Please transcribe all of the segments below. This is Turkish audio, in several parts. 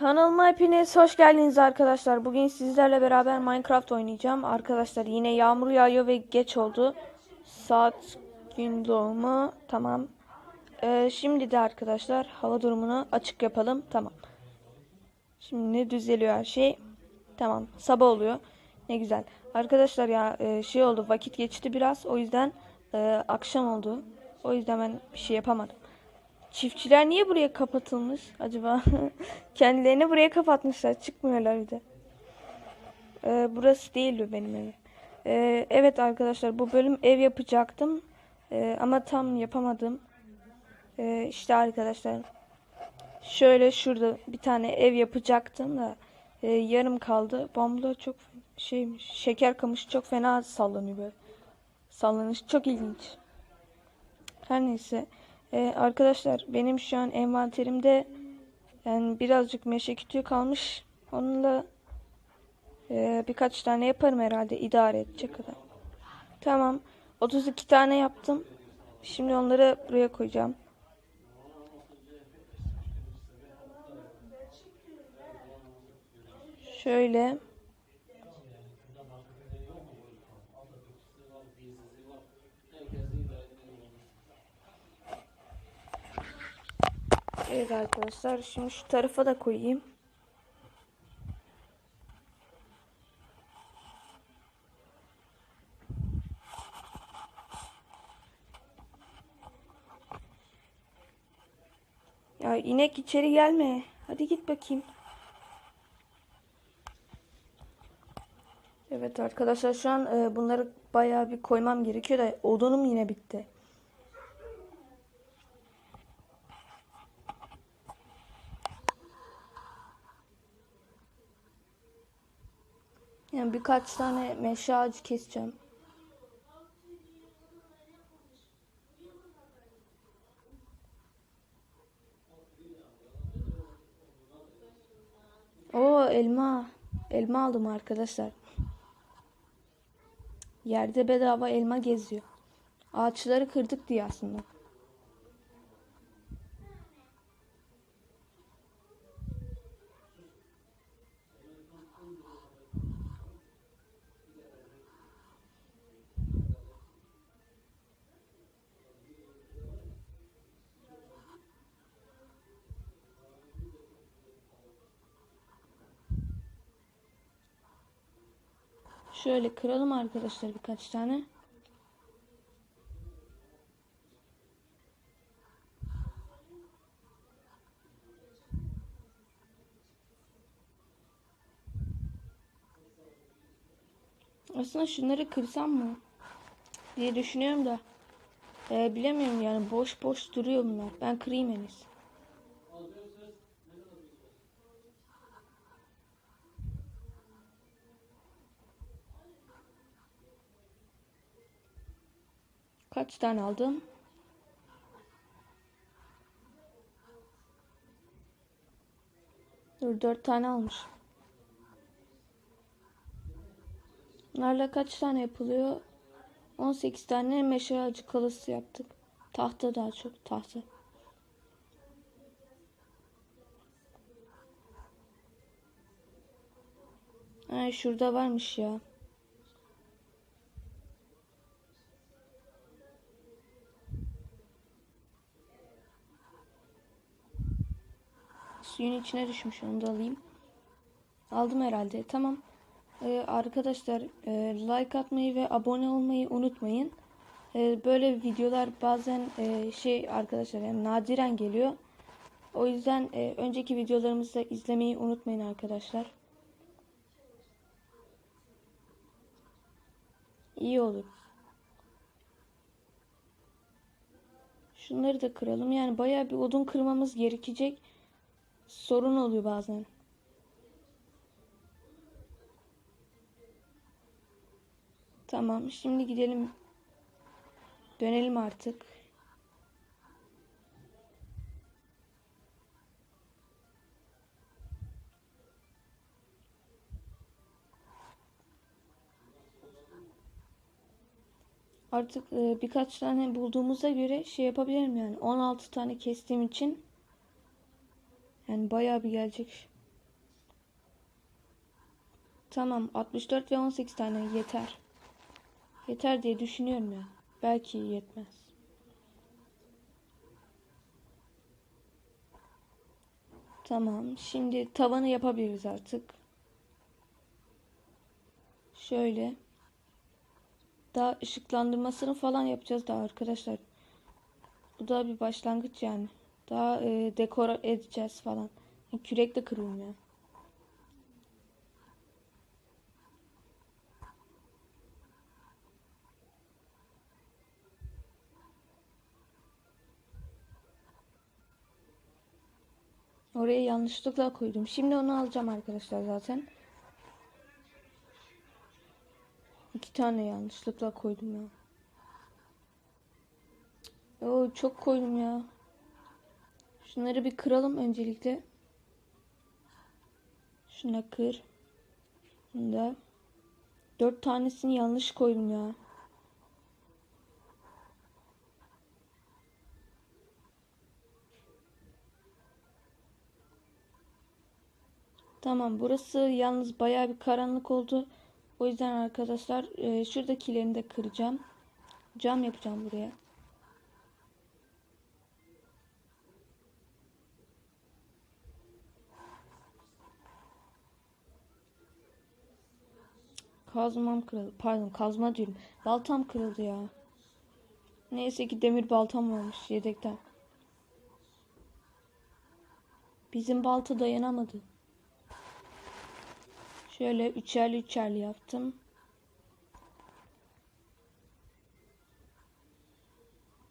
Kanalıma hepiniz hoş geldiniz arkadaşlar. Bugün sizlerle beraber Minecraft oynayacağım. Arkadaşlar yine yağmur yağıyor ve geç oldu. Saat gün doğumu. Tamam. Ee, şimdi de arkadaşlar hava durumunu açık yapalım. Tamam. Şimdi düzeliyor her şey. Tamam. Sabah oluyor. Ne güzel. Arkadaşlar ya e, şey oldu vakit geçti biraz. O yüzden e, akşam oldu. O yüzden ben bir şey yapamadım. Çiftçiler niye buraya kapatılmış acaba? Kendilerini buraya kapatmışlar. Çıkmıyorlar bir de. Ee, burası değil mi benim evim? Ee, evet arkadaşlar bu bölüm ev yapacaktım. Ee, ama tam yapamadım. Ee, işte arkadaşlar. Şöyle şurada bir tane ev yapacaktım da e, yarım kaldı. Bambular çok şeymiş. Şeker kamışı çok fena sallanıyor böyle. Sallanış çok ilginç. Her neyse. Ee, arkadaşlar benim şu an envanterimde yani birazcık meşe kütüğü kalmış. Onunla e, birkaç tane yaparım herhalde idare edecek kadar. Tamam. 32 tane yaptım. Şimdi onları buraya koyacağım. Şöyle. Evet arkadaşlar şimdi şu tarafa da koyayım. Ya inek içeri gelme. Hadi git bakayım. Evet arkadaşlar şu an e, bunları bayağı bir koymam gerekiyor da odunum yine bitti. Yani birkaç tane meşe ağacı keseceğim. Oo elma. Elma aldım arkadaşlar. Yerde bedava elma geziyor. Ağaçları kırdık diye aslında. Şöyle kıralım arkadaşlar birkaç tane. Aslında şunları kırsam mı diye düşünüyorum da e, bilemiyorum yani boş boş duruyor bunlar. Ben kırayım en iyisi. Kaç tane aldım? Dur dört tane almış. Bunlarla kaç tane yapılıyor? 18 tane meşe ağacı kalası yaptık. Tahta daha çok tahta. Ay şurada varmış ya. Suyun içine düşmüş onu da alayım. Aldım herhalde. Tamam. Ee, arkadaşlar e, like atmayı ve abone olmayı unutmayın. Ee, böyle videolar bazen e, şey arkadaşlar yani nadiren geliyor. O yüzden e, önceki videolarımızı da izlemeyi unutmayın arkadaşlar. İyi olur. Şunları da kıralım. Yani bayağı bir odun kırmamız gerekecek. Sorun oluyor bazen. Tamam, şimdi gidelim. Dönelim artık. Artık e, birkaç tane bulduğumuza göre şey yapabilirim yani. 16 tane kestiğim için yani bayağı bir gelecek. Tamam 64 ve 18 tane yeter. Yeter diye düşünüyorum ya. Belki yetmez. Tamam. Şimdi tavanı yapabiliriz artık. Şöyle. Daha ışıklandırmasını falan yapacağız daha arkadaşlar. Bu da bir başlangıç yani. Daha e, dekor edeceğiz falan. Kürekle kırıyorum ya. Oraya yanlışlıkla koydum. Şimdi onu alacağım arkadaşlar zaten. İki tane yanlışlıkla koydum ya. Oo, çok koydum ya. Şunları bir kıralım öncelikle. Şuna kır. Bunda. Dört tanesini yanlış koydum ya. Tamam burası yalnız bayağı bir karanlık oldu. O yüzden arkadaşlar e, şuradakilerini de kıracağım. Cam yapacağım buraya. Kazmam kırıldı. Pardon kazma diyorum. Baltam kırıldı ya. Neyse ki demir baltam varmış yedekten. Bizim balta dayanamadı. Şöyle üçerli üçerli yaptım.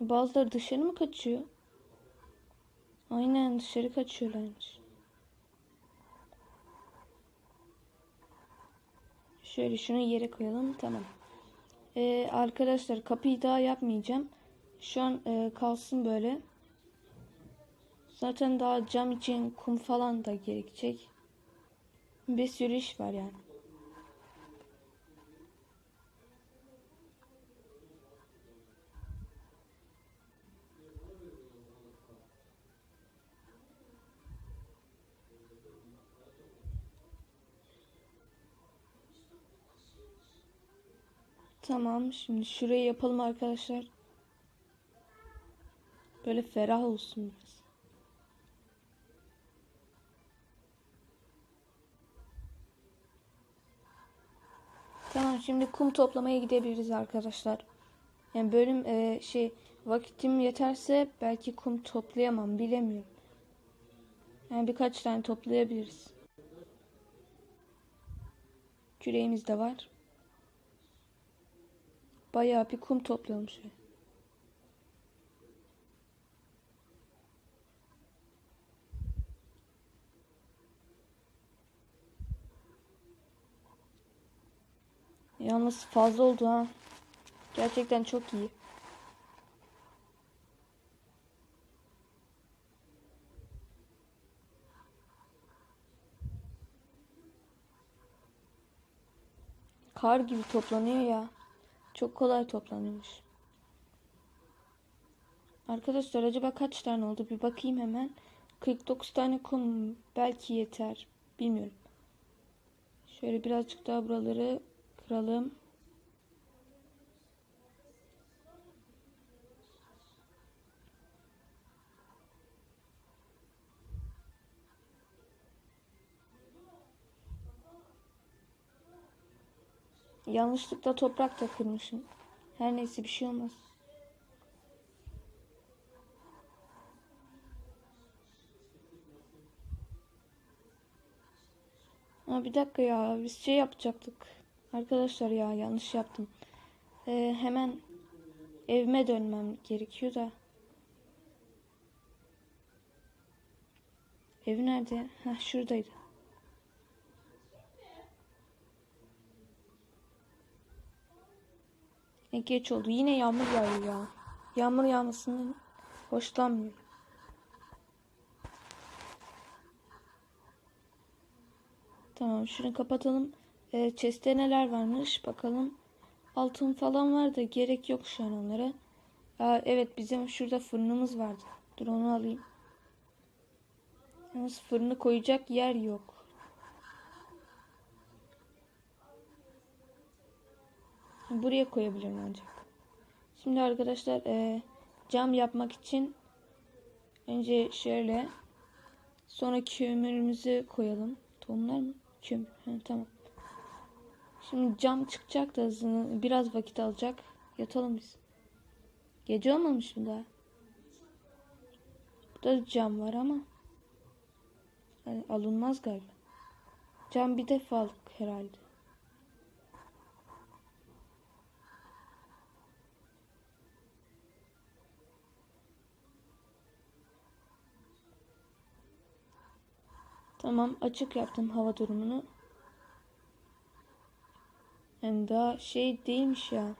Bazıları dışarı mı kaçıyor? Aynen dışarı kaçıyorlarmış. Şöyle şunu yere koyalım. Tamam. Ee, arkadaşlar kapıyı daha yapmayacağım. Şu an e, kalsın böyle. Zaten daha cam için kum falan da gerekecek. Bir sürü iş var yani. Tamam şimdi şurayı yapalım arkadaşlar. Böyle ferah olsun biraz. Tamam şimdi kum toplamaya gidebiliriz arkadaşlar. Yani bölüm e, şey vakitim yeterse belki kum toplayamam bilemiyorum. Yani birkaç tane toplayabiliriz. Küreğimiz de var. Bayağı bir kum toplayalım şöyle. Yalnız fazla oldu ha. Gerçekten çok iyi. Kar gibi toplanıyor ya. Çok kolay toplanıyormuş. Arkadaşlar acaba kaç tane oldu? Bir bakayım hemen. 49 tane kum belki yeter. Bilmiyorum. Şöyle birazcık daha buraları kıralım. Yanlışlıkla toprak da kırmışım. Her neyse bir şey olmaz. Aa, bir dakika ya biz şey yapacaktık. Arkadaşlar ya yanlış yaptım. Ee, hemen evime dönmem gerekiyor da. Ev nerede? Heh, şuradaydı. E, geç oldu. Yine yağmur yağıyor ya. Yağmur yağmasından hoşlanmıyorum. Tamam şunu kapatalım. E, chest'te neler varmış bakalım. Altın falan var da gerek yok şu an onlara. Aa, evet bizim şurada fırınımız vardı. Dur onu alayım. Yalnız fırını koyacak yer yok. Buraya koyabilirim ancak. Şimdi arkadaşlar e, cam yapmak için önce şöyle sonra kömürümüzü koyalım. Tohumlar mı? Kömür. Ha, tamam. Şimdi cam çıkacak da hızlı- biraz vakit alacak. Yatalım biz. Gece olmamış mı daha? Burada cam var ama yani alınmaz galiba. Cam bir defalık herhalde. Tamam açık yaptım hava durumunu. Hem daha şey değilmiş ya.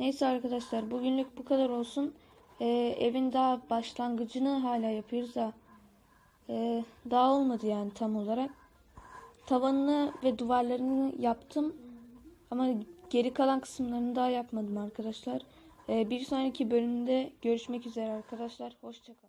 Neyse arkadaşlar bugünlük bu kadar olsun. Ee, evin daha başlangıcını hala yapıyoruz da ee, daha olmadı yani tam olarak. Tavanını ve duvarlarını yaptım ama geri kalan kısımlarını daha yapmadım arkadaşlar. Ee, bir sonraki bölümde görüşmek üzere arkadaşlar. Hoşçakalın.